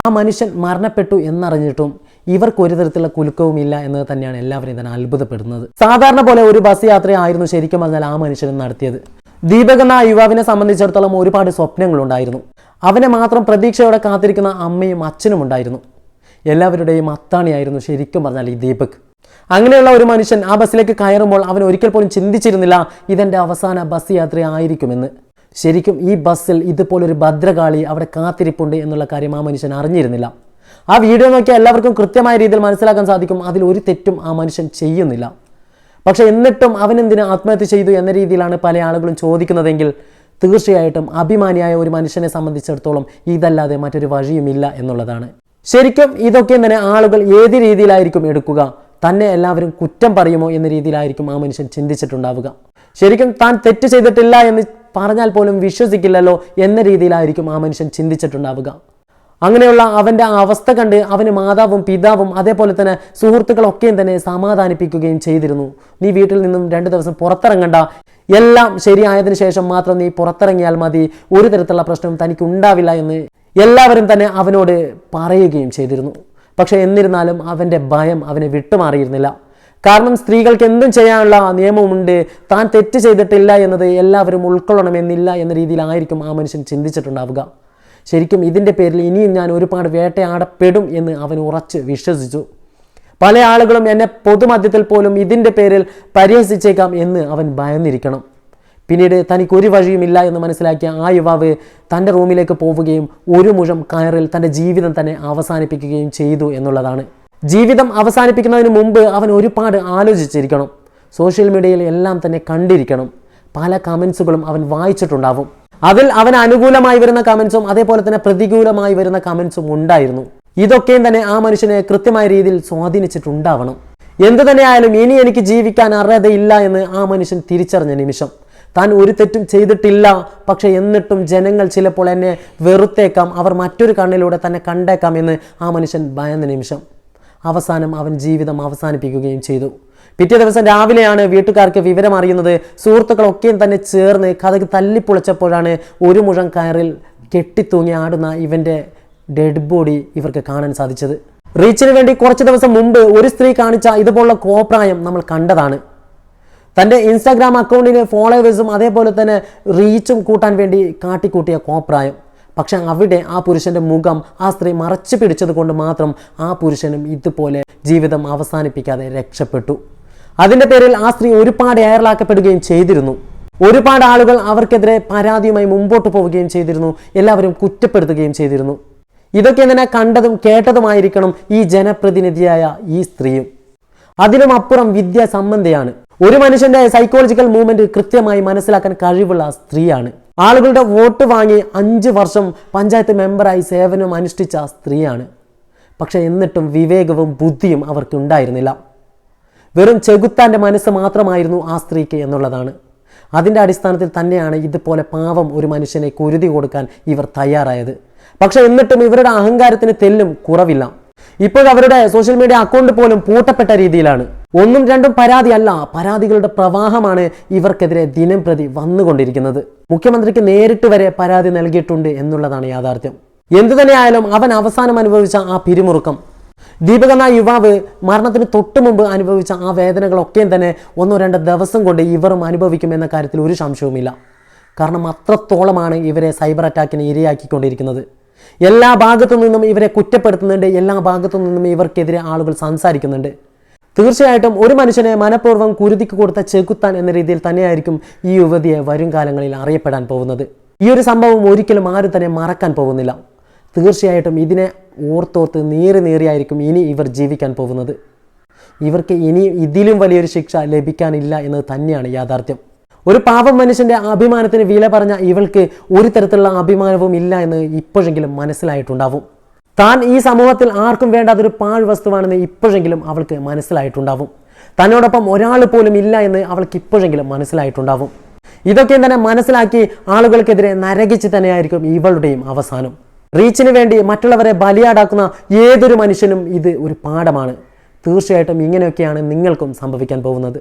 ആ മനുഷ്യൻ മരണപ്പെട്ടു എന്നറിഞ്ഞിട്ടും ഇവർക്ക് ഒരു തരത്തിലുള്ള കുലുക്കവും ഇല്ല എന്നത് തന്നെയാണ് എല്ലാവരും തന്നെ അത്ഭുതപ്പെടുന്നത്. സാധാരണ പോലെ ഒരു ബസ് യാത്രയായിരുന്നു ശരിക്കും പറഞ്ഞാൽ ആ മനുഷ്യൻ നടത്തിയത്. ദീപക് എന്ന യുവാവിനെ സംബന്ധിച്ചിടത്തോളം ഒരുപാട് സ്വപ്നങ്ങളുണ്ടായിരുന്നു. അവനെ മാത്രം പ്രതീക്ഷയോടെ കാത്തിരിക്കുന്ന അമ്മയും അച്ഛനും ഉണ്ടായിരുന്നു. എല്ലാവരുടെയും അത്താണിയായിരുന്നു ശരിക്കും പറഞ്ഞാൽ ഈ ദീപക്. അങ്ങനെയുള്ള ഒരു മനുഷ്യൻ ആ ബസ്സിലേക്ക് കയറുമ്പോൾ അവൻ ഒരിക്കൽ പോലും ചിന്തിച്ചിരുന്നില്ല ഇതെന്റെ അവസാന ബസ് യാത്രയായിരിക്കുമെന്ന്. ശരിക്കും ഈ ബസ്സിൽ ഇതുപോലൊരു ഭദ്രകാളി അവിടെ കാത്തിരിപ്പുണ്ട് എന്നുള്ള കാര്യം ആ മനുഷ്യൻ അറിഞ്ഞിരുന്നില്ല. ആ വീഡിയോ നോക്കിയാൽ എല്ലാവർക്കും കൃത്യമായ രീതിയിൽ മനസ്സിലാക്കാൻ സാധിക്കും. അതിൽ ഒരു തെറ്റും ആ മനുഷ്യൻ ചെയ്യുന്നില്ല. പക്ഷെ എന്നിട്ടും അവൻ എന്തിന് ആത്മഹത്യ ചെയ്തു എന്ന രീതിയിലാണ് പല ആളുകളും ചോദിക്കുന്നതെങ്കിൽ തീർച്ചയായിട്ടും അഭിമാനിയായ ഒരു മനുഷ്യനെ സംബന്ധിച്ചിടത്തോളം ഇതല്ലാതെ മറ്റൊരു വഴിയുമില്ല എന്നുള്ളതാണ്. ശരിക്കും ഇതൊക്കെ തന്നെ ആളുകൾ ഏത് രീതിയിലായിരിക്കും എടുക്കുക? തന്നെ എല്ലാവരും കുറ്റം പറയുമോ എന്ന രീതിയിലായിരിക്കും ആ മനുഷ്യൻ ചിന്തിച്ചിട്ടുണ്ടാവുക. ശരിക്കും താൻ തെറ്റ് ചെയ്തിട്ടില്ല എന്ന് പറഞ്ഞാൽ പോലും വിശ്വസിക്കില്ലല്ലോ എന്ന രീതിയിലായിരിക്കും ആ മനുഷ്യൻ ചിന്തിച്ചിട്ടുണ്ടാവുക. അങ്ങനെയുള്ള അവന്റെ അവസ്ഥ കണ്ട് അവന് മാതാവും പിതാവും അതേപോലെ തന്നെ സുഹൃത്തുക്കളൊക്കെയും തന്നെ സമാധാനിപ്പിക്കുകയും ചെയ്തിരുന്നു. നീ വീട്ടിൽ നിന്നും രണ്ട് ദിവസം പുറത്തിറങ്ങണ്ട. എല്ലാം ശരിയായതിനു ശേഷം മാത്രം നീ പുറത്തിറങ്ങിയാൽ മതി. ഒരു തരത്തിലുള്ള പ്രശ്നവും തനിക്ക് ഉണ്ടാവില്ല എന്ന് എല്ലാവരും തന്നെ അവനോട് പറയുകയും ചെയ്തിരുന്നു. പക്ഷേ എന്നിരുന്നാലും അവന്റെ ഭയം അവനെ വിട്ടുമാറിയിരുന്നില്ല. കാരണം സ്ത്രീകൾക്ക് എന്തും ചെയ്യാനുള്ള നിയമമുണ്ട് താൻ തെറ്റ് ചെയ്തിട്ടില്ല എന്നത് എല്ലാവരും ഉൾക്കൊള്ളണമെന്നില്ല എന്ന രീതിയിലായിരിക്കും ആ മനുഷ്യൻ ചിന്തിച്ചിട്ടുണ്ടാവുക. ശരിക്കും ഇതിന്റെ പേരിൽ ഇനിയും ഞാൻ ഒരുപാട് വേട്ടയാടപ്പെടും എന്ന് അവൻ ഉറച്ച് വിശ്വസിച്ചു. പല ആളുകളും എന്നെ പൊതുമധ്യത്തിൽ പോലും ഇതിന്റെ പേരിൽ പരിഹസിച്ചേക്കാം എന്ന് അവൻ ഭയന്നിരിക്കണം. പിന്നീട് തനിക്ക് ഒരു വഴിയുമില്ല എന്ന് മനസ്സിലാക്കിയ ആ യുവാവ് തന്റെ റൂമിലേക്ക് പോവുകയും ഒരു മുഴം കയറിൽ തന്റെ ജീവിതം തന്നെ അവസാനിപ്പിക്കുകയും ചെയ്തു എന്നുള്ളതാണ്. ജീവിതം അവസാനിപ്പിക്കുന്നതിന് മുമ്പ് അവൻ ഒരുപാട് ആലോചിച്ചിരിക്കണം. സോഷ്യൽ മീഡിയയിൽ എല്ലാം തന്നെ കണ്ടിരിക്കണം. പല കമൻസുകളും അവൻ വായിച്ചിട്ടുണ്ടാവും. അതിൽ അവന് അനുകൂലമായി വരുന്ന കമൻസും അതേപോലെ തന്നെ പ്രതികൂലമായി വരുന്ന കമൻസും ഉണ്ടായിരുന്നു. ഇതൊക്കെയും തന്നെ ആ മനുഷ്യനെ കൃത്യമായ രീതിയിൽ സ്വാധീനിച്ചിട്ടുണ്ടാവണം. എന്തു തന്നെയായാലും ഇനി എനിക്ക് ജീവിക്കാൻ അർഹതയില്ല എന്ന് ആ മനുഷ്യൻ തിരിച്ചറിഞ്ഞ നിമിഷം. താൻ ഒരു തെറ്റും ചെയ്തിട്ടില്ല. പക്ഷെ എന്നിട്ടും ജനങ്ങൾ ചിലപ്പോൾ എന്നെ വെറുത്തേക്കാം. അവർ മറ്റൊരു കണ്ണിലൂടെ തന്നെ കണ്ടേക്കാം എന്ന് ആ മനുഷ്യൻ ഭയന്ന നിമിഷം. അവസാനം അവൻ ജീവിതം അവസാനിപ്പിക്കുകയും ചെയ്തു. പിറ്റേ ദിവസം രാവിലെയാണ് വീട്ടുകാർക്ക് വിവരം അറിയുന്നത്. സുഹൃത്തുക്കളൊക്കെയും തന്നെ ചേർന്ന് കഥയ്ക്ക് തല്ലിപ്പൊളിച്ചപ്പോഴാണ് ഒരു മുഴം കയറിൽ കെട്ടിത്തൂങ്ങി ആടുന്ന ഇവന്റെ ഡെഡ് ബോഡി ഇവർക്ക് കാണാൻ സാധിച്ചത്. റീച്ചിന് വേണ്ടി കുറച്ച് ദിവസം മുമ്പ് ഒരു സ്ത്രീ കാണിച്ച ഇതുപോലുള്ള കോപ്രായം നമ്മൾ കണ്ടതാണ്. തന്റെ ഇൻസ്റ്റാഗ്രാം അക്കൗണ്ടിന് ഫോളോവേഴ്സും അതേപോലെ തന്നെ റീച്ചും കൂട്ടാൻ വേണ്ടി കാട്ടിക്കൂട്ടിയ കോപ്രായം. പക്ഷെ അവിടെ ആ പുരുഷന്റെ മുഖം ആ സ്ത്രീ മറച്ചു പിടിച്ചത് കൊണ്ട് മാത്രം ആ പുരുഷനും ഇതുപോലെ ജീവിതം അവസാനിപ്പിക്കാതെ രക്ഷപ്പെട്ടു. അതിന്റെ പേരിൽ ആ സ്ത്രീ ഒരുപാട് എയറിലാക്കപ്പെടുകയും ചെയ്തിരുന്നു. ഒരുപാട് ആളുകൾ അവർക്കെതിരെ പരാതിയുമായി മുമ്പോട്ട് പോവുകയും ചെയ്തിരുന്നു. എല്ലാവരും കുറ്റപ്പെടുത്തുകയും ചെയ്തിരുന്നു. ഇതൊക്കെ തന്നെ കണ്ടതും കേട്ടതുമായിരിക്കണം ഈ ജനപ്രതിനിധിയായ ഈ സ്ത്രീയും. അതിലും അപ്പുറം വിദ്യ സംബന്ധിയാണ്. ഒരു മനുഷ്യന്റെ സൈക്കോളജിക്കൽ മൂവ്മെന്റ് കൃത്യമായി മനസ്സിലാക്കാൻ കഴിവുള്ള സ്ത്രീയാണ്. ആളുകളുടെ വോട്ട് വാങ്ങി അഞ്ച് വർഷം പഞ്ചായത്ത് മെമ്പറായി സേവനം അനുഷ്ഠിച്ച സ്ത്രീയാണ്. പക്ഷെ എന്നിട്ടും വിവേകവും ബുദ്ധിയും അവർക്ക് ഉണ്ടായിരുന്നില്ല വെറും ചെകുത്താന്റെ മനസ്സ് മാത്രമായിരുന്നു ആ സ്ത്രീക്ക് എന്നുള്ളതാണ്. അതിന്റെ അടിസ്ഥാനത്തിൽ തന്നെയാണ് ഇതുപോലെ പാവം ഒരു മനുഷ്യനെ കുരുതി കൊടുക്കാൻ ഇവർ തയ്യാറായത്. പക്ഷെ എന്നിട്ടും ഇവരുടെ അഹങ്കാരത്തിന് തെല്ലും കുറവില്ല. ഇപ്പോൾ അവരുടെ സോഷ്യൽ മീഡിയ അക്കൗണ്ട് പോലും പൂട്ടപ്പെട്ട രീതിയിലാണ്. ഒന്നും രണ്ടും പരാതി അല്ല പരാതികളുടെ പ്രവാഹമാണ് ഇവർക്കെതിരെ ദിനം പ്രതി വന്നുകൊണ്ടിരിക്കുന്നത്. മുഖ്യമന്ത്രിക്ക് നേരിട്ട് വരെ പരാതി നൽകിയിട്ടുണ്ട് എന്നുള്ളതാണ് യാഥാർത്ഥ്യം. എന്തു തന്നെയായാലും അവൻ അവസാനം അനുഭവിച്ച ആ പിരിമുറുക്കം. ദീപക് യുവാവ് മരണത്തിന് തൊട്ടു മുമ്പ് അനുഭവിച്ച ആ വേദനകളൊക്കെയും തന്നെ ഒന്നോ രണ്ടോ ദിവസം കൊണ്ട് ഇവരും അനുഭവിക്കുമെന്ന കാര്യത്തിൽ ഒരു സംശയവുമില്ല. കാരണം അത്രത്തോളമാണ് ഇവരെ സൈബർ അറ്റാക്കിന് ഇരയാക്കിക്കൊണ്ടിരിക്കുന്നത്. എല്ലാ ഭാഗത്തു നിന്നും ഇവരെ കുറ്റപ്പെടുത്തുന്നുണ്ട് എല്ലാ ഭാഗത്തു നിന്നും ഇവർക്കെതിരെ ആളുകൾ സംസാരിക്കുന്നുണ്ട്. തീർച്ചയായിട്ടും ഒരു മനുഷ്യനെ മനഃപൂർവം കുരുതിക്ക് കൊടുത്ത ചെകുത്താൻ എന്ന രീതിയിൽ തന്നെയായിരിക്കും ഈ യുവതിയെ വരും കാലങ്ങളിൽ അറിയപ്പെടാൻ പോകുന്നത്. ഈ ഒരു സംഭവം ഒരിക്കലും ആരും തന്നെ മറക്കാൻ പോകുന്നില്ല. തീർച്ചയായിട്ടും ഇതിനെ ഓർത്തോർത്ത് നീറി നീറിയായിരിക്കും ഇനി ഇവർ ജീവിക്കാൻ പോകുന്നത്. ഇവർക്ക് ഇനി ഇതിലും വലിയൊരു ശിക്ഷ ലഭിക്കാനില്ല എന്നത് തന്നെയാണ് യാഥാർത്ഥ്യം. ഒരു പാവം മനുഷ്യന്റെ അഭിമാനത്തിന് വില പറഞ്ഞ ഇവൾക്ക് ഒരു തരത്തിലുള്ള അഭിമാനവും ഇല്ല എന്ന് ഇപ്പോഴെങ്കിലും മനസ്സിലായിട്ടുണ്ടാവും. താൻ ഈ സമൂഹത്തിൽ ആർക്കും വേണ്ടാത്തൊരു പാഴ് വസ്തുവാണെന്ന് ഇപ്പോഴെങ്കിലും അവൾക്ക് മനസ്സിലായിട്ടുണ്ടാവും. തന്നോടൊപ്പം ഒരാൾ പോലും ഇല്ല എന്ന് അവൾക്ക് ഇപ്പോഴെങ്കിലും മനസ്സിലായിട്ടുണ്ടാവും. ഇതൊക്കെ തന്നെ മനസ്സിലാക്കി ആളുകൾക്കെതിരെ നരകിച്ച് തന്നെയായിരിക്കും ഇവളുടെയും അവസാനം. റീച്ചിന് വേണ്ടി മറ്റുള്ളവരെ ബലിയാടാക്കുന്ന ഏതൊരു മനുഷ്യനും ഇത് ഒരു പാഠമാണ്. തീർച്ചയായിട്ടും ഇങ്ങനെയൊക്കെയാണ് നിങ്ങൾക്കും സംഭവിക്കാൻ പോകുന്നത്.